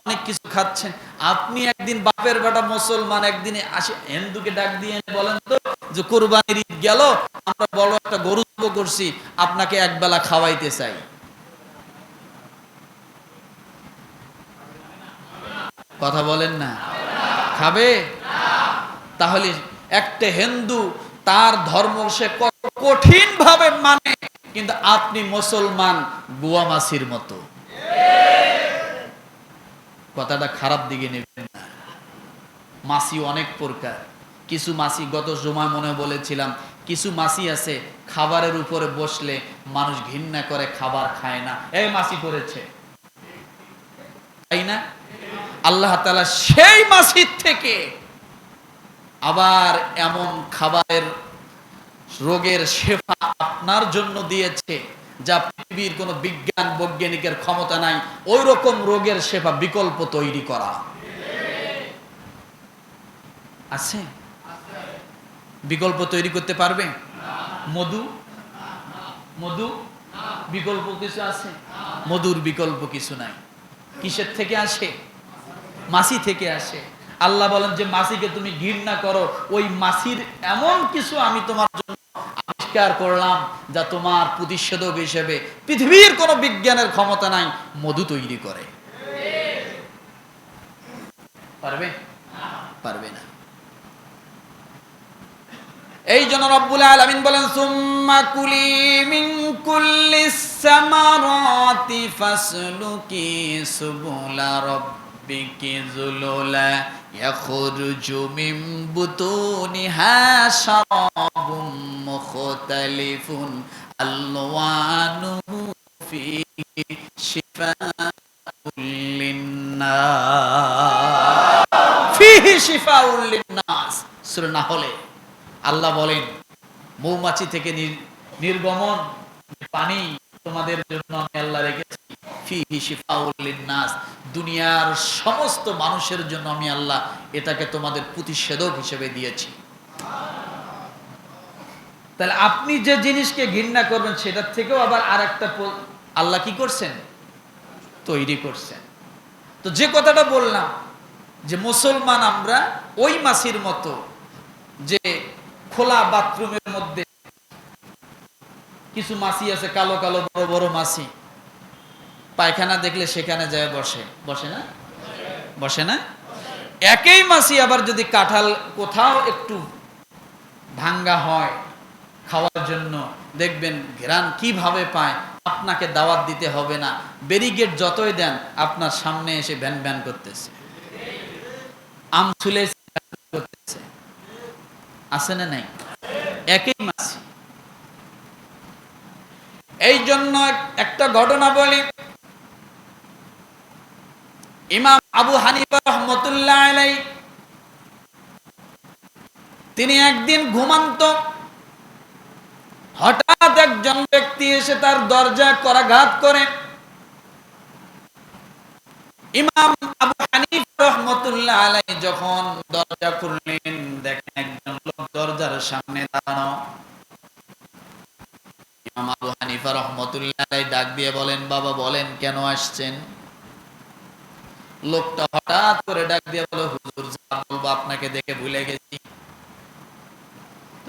অনেক কিছু খাচ্ছেন। আপনি একদিন বাপের বেটা মুসলমান, একদিনে আসে হিন্দুকে ডাক দিয়ে বলেন তো যে, কোরবানির ঈদ গেল, আমরা বড় একটা গরু করছি, আপনাকে একবেলা খাওয়াইতে চাই। কথা বলেন না। খাবে? তাহলে একটা হিন্দু তার ধর্ম সে কত কঠিন ভাবে মানে কিন্তু আপনি মুসলমান গুয়া মাসির মতো। কথাটা খারাপ দিকে নেবেন না। মাসি অনেক প্রকার। কিছু মাসি গত সময় মনে বলেছিলাম, কিছু মাসি আছে খাবারের উপরে বসলে মানুষ ঘৃণা করে, খাবার খায় না। এই মাসি করেছে। তাই না? আল্লাহ তাআলা সেই মাসির থেকে আবার এমন খাবারের রোগের শেফা আপনার জন্য দিয়েছে। যা পৃথিবীর কোনো বিজ্ঞান বৈজ্ঞানিকের ক্ষমতা নাই ওই রকম রোগের শেফা বিকল্প তৈরি করা। আছে? বিকল্প তৈরি করতে পারবে? মধু? মধু? বিকল্প কিছু আছে? মধুর বিকল্প কিছু নাই। কিসের থেকে আসে? মাসি থেকে আসে। আল্লাহ বলেন যে মাসিকে তুমি ঘৃণা করো, ওই মাসির এমন কিছু আমি তোমার আবিষ্কার করলাম যা তোমার প্রতিষেধক হিসেবে পৃথিবীর কোনো বিজ্ঞানের ক্ষমতা নাই, মধু তৈরি করে। পারবে? পারবে না। এই জন্য রব্বুল আলামিন বলেন, সুম্মা কুলি মিন কুল্লিস সামারাতি ফাসলুকি সুবুলা রাব্বিকি যুলুলা ইয়াখরুজু মিন বুতুনিহা শারাবুম মুখতালিফুন আলওয়ানুহু ফিহি শিফাউল লিন্নাস ফিহি শিফাউল লিন্নাস সূরা নাহলে আল্লাহ বলেন, মৌমাছি থেকে নির- নির্গমন, পানি তোমাদের জন্য আমি আল্লাহ রেখেছি। ফিহি শিফাউল লিন্নাস, দুনিয়ার সমস্ত মানুষের জন্য আমি আল্লাহ এটাকে তোমাদের প্রতিষেধক হিসেবে দিয়েছি। তাহলে আপনি যে জিনিসকে ঘৃণা করবেন, সেটার থেকেও আবার আর একটা আল্লাহ কি করছেন? তৈরি করছেন। তো যে কথাটা বললাম, যে মুসলমান আমরা ওই মাসির মতো যে খোলা বাথরুমের মধ্যে কিছু মাসি আছে, কালো কালো বড় বড় মাসি, পায়খানা দেখলে সেখানে যায় বসে। বসে না? বসে না? একই মাসি আবার যদি কাঁঠাল কোথাও একটু ভাঙ্গা হয় খাওয়ার জন্য দেখবেন ঘেরান কীভাবে পায়, আপনাকে দাওয়াত দিতে হবে না। ব্যারিগেড যতই দেন, আপনার সামনে এসে ভ্যান ভ্যান করতেছে। আম ছুলে করতেছে। আছে না নাই? একই মাসি এই জন্য একটা ঘটনা বলি। ইমাম আবু হানিফা রহমতুল্লাহ আলাই তিনি একদিন ঘুমান্ত হঠাৎ একজন ব্যক্তি এসে তার দরজা করাঘাত করে। ইমাম আবু হানিফ রহমতুল্লাহ আলাই যখন দরজা খুললেন, দেখেন একজন লোক দরজার সামনে দাঁড়ানো। ইমাম আবু হানিফা রহমতুল্লাহ আলাই ডাক দিয়ে বলেন, বাবা, বলেন, কেন আসছেন? লোকটা হঠাৎ করে ডাক দিয়ে বলে, হুজুর, যা বলব আপনাকে দেখে ভুলে গেছি।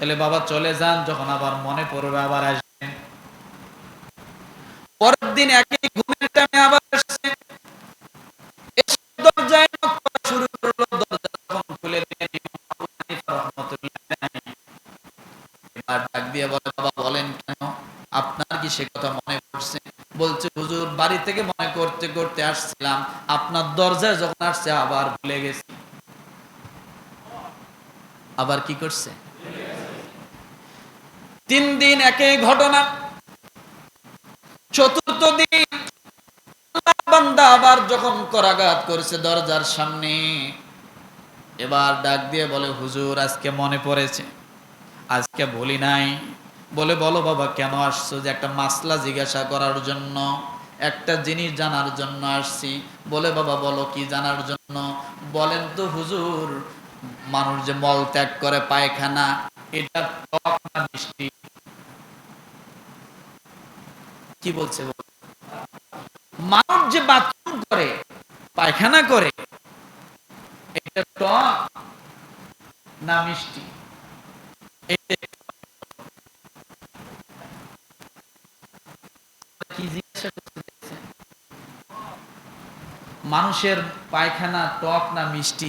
তাহলে বাবা চলে যান, যখন আবার মনে পড়বে আবার আসবেন। পরের দিন একই ঘুমের টাইমে আবার আসছে। দরজায় শুরু করল, দরজা তখন খুলে দিলেন, ইমাম আবু হানিফা রহমাতুল্লাহ আলাইহি। এবার ডাক দিয়ে বলে, বাবা, বলেন কেন? আপনার কি সে কথা পড়ছে? বলছে, হুজুর, বাড়ি থেকে করতে করতে আসছিলাম। আপনার দরজায় যখন আসছে, আবার ভুলে গেছি। আবার কি করছে? তিন দিন একই ঘটনা। চতুর্থ দিন বান্দা আবার যখন করাঘাত করেছে দরজার সামনে, এবার ডাক দিয়ে বলে, হুজুর, আজকে মনে পড়েছে। আজকে বলি নাই। বলে, বলো বাবা, কেন আসছো? যে একটা মাসলা জিজ্ঞাসা করার জন্য, একটা জিনিস জানার জন্য আসছি। বলে, বাবা, বলো কি জানার জন্য? বলেন তো, হুজুর, মানুষ যে মল ত্যাগ করে পায়খানা এটা টক না মিষ্টি কি বলছে মানুষ যে বাথরুম করে, পায়খানা করে, এটা টক না মিষ্টি? মানুষের পায়খানা টক না মিষ্টি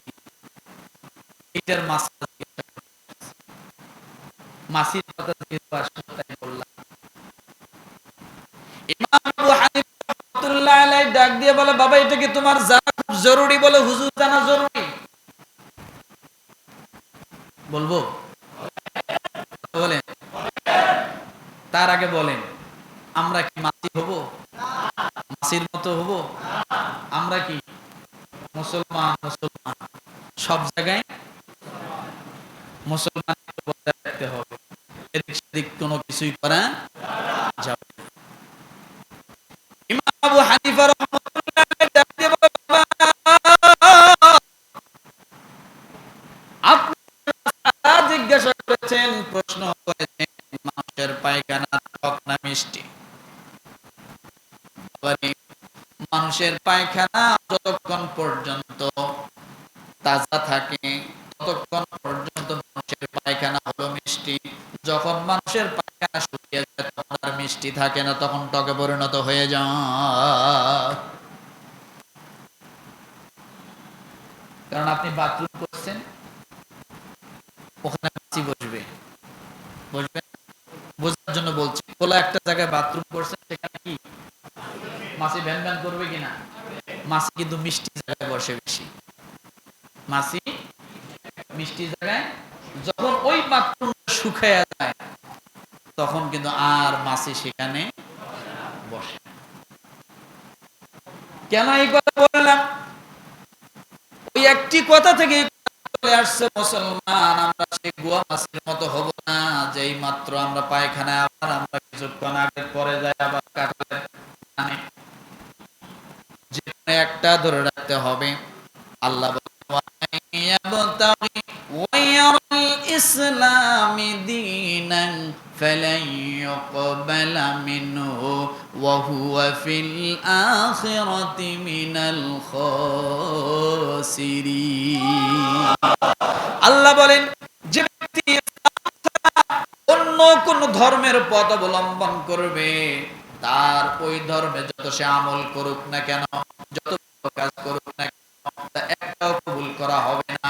এটার করতেছে। মাসির কথা যেহেতু আসলো, তাই বললাম। ইমাম আবু ডাক দিয়ে বলে, বাবা, এটা কি তোমার জরুরি বলে হুজুর জানা জরুরি? বলব? বলেন তার আগে বলেন, আমরা কি মাসি হব? মাসির মতো হব? আমরা কি মুসলমান মুসলমান? সব জায়গায় কিছুই করা যাবে। আবু হানিফা রাহমাতুল্লাহ আলাইহি ডাক দিয়ে বলে, "বাবা, আপনি যা জিজ্ঞাসা করেছেন প্রশ্ন করেছেন মানুষের পায়খানা মিষ্টি? মানুষের পায়খানা যতক্ষণ পর্যন্ত তাজা থাকে ততক্ষণ পর্যন্ত মানুষের পায়খানা হলো মিষ্টি যখন মানুষের পায়খানা শুকিয়ে যায় তখন আর মিষ্টি থাকে না, তখন টকে পরিণত হয়ে যায় কারণ আপনি বাথরুম করছেন, ওখানে বসবে। বসবে বোঝার জন্য বলছি, খোলা একটা জায়গায় বাথরুম করছেন, সেখানে কি? মাছি ভ্যান ভ্যান করবে কিনা? মাছি কিন্তু মিষ্টি জায়গায় বসে বেশি। মাছি মিষ্টি জায়গায়, যখন ওই বাথরুম শুকায়া তখন কিন্তু আর মাছি সেখানে বসে কেন এই কথা বললাম? ওই একটি কথা থেকে আসছে, মুসলমান, আমরা মতো হব না মাত্র আমরা পায়খানায় আবার আমরা কিছুক্ষণ আগে পরে যাই, আবার কাটালে একটা ধরে রাখতে হবে, আল্লাহ আখিরাতি মিনাল খাসিরিন আল্লাহ বলেন, যে ব্যক্তি অন্য কোন ধর্মের পথ অবলম্বন করবে, তার ওই ধর্মে যত সে আমল করুক না কেন, যত কাজ করুক না কেন একটাও কবুল করা হবে না।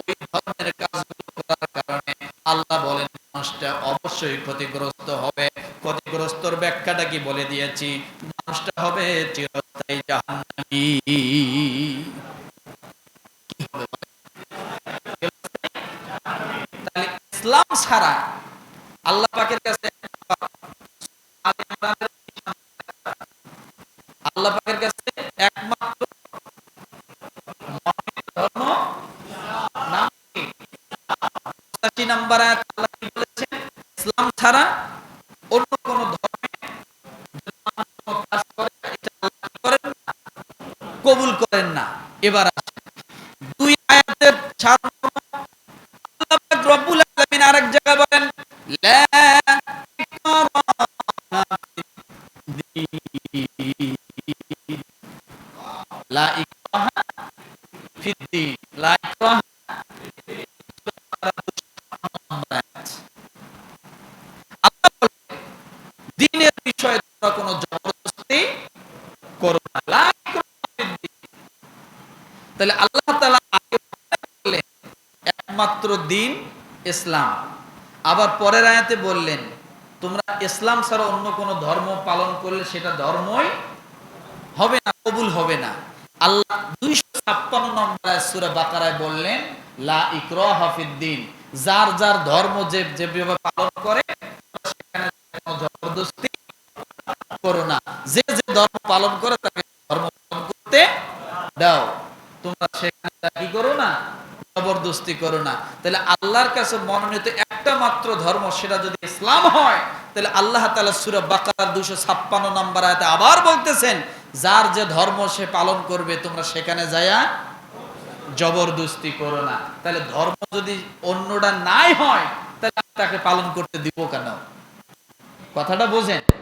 ওই ধর্মের কাজগুলো করার কারণে আল্লাহ বলেন, মানুষটা অবশ্যই ক্ষতিগ্রস্ত হবে। ক্ষতিগ্রস্তর ব্যাখ্যাটা কি বলে দিয়েছি? হবে চিরস্থায়ী জাহান্নামী? তাহলে ইসলাম ছাড়া আল্লাহ পাকের কাছে আল্লাহ পাকের কাছে একমাত্র ধর্ম নাম নাম্বার আয়াত আল্লাহ বলেছেন ইসলাম ছাড়া আল্লাহ বিষয়ে তোমরা জবরদস্তি করো তাহলে আল্লাহ একমাত্র দিন ইসলাম। আবার পরের আয়াতে বললেন, তোমরা ইসলাম ছাড়া অন্য কোন ধর্ম পালন করলে সেটা ধর্মই হবে না, কবুল হবে না। আল্লাহ দুইশো ছাপ্পান্ন নম্বর সুরা বাকারায় বললেন, লা ইকরাহা ফিদ্দিন যার যার ধর্ম যে যেভাবে পালন করে, সেখানে জবরদস্তি করো না। যে যে ধর্ম পালন করে, তাকে ধর্ম পালন করতে দাও। তোমরা সেখানে কি করো না? জবরদস্তি করো না। তাহলে আল্লাহর কাছে মনোনীত একটা মাত্র ধর্ম, সেটা যদি ইসলাম হয়, তাহলে আল্লাহ তাআলা সূরা বাকারার 256 নম্বর আয়াতে আবার বলতেছেন যার যে ধর্ম সে পালন করবে, তোমরা সেখানে যায়া জবরদস্তি করো না। তাহলে ধর্ম যদি অন্যটা নাই হয়, তাহলে তাকে পালন করতে দিব কেন? কথাটা বোঝেন?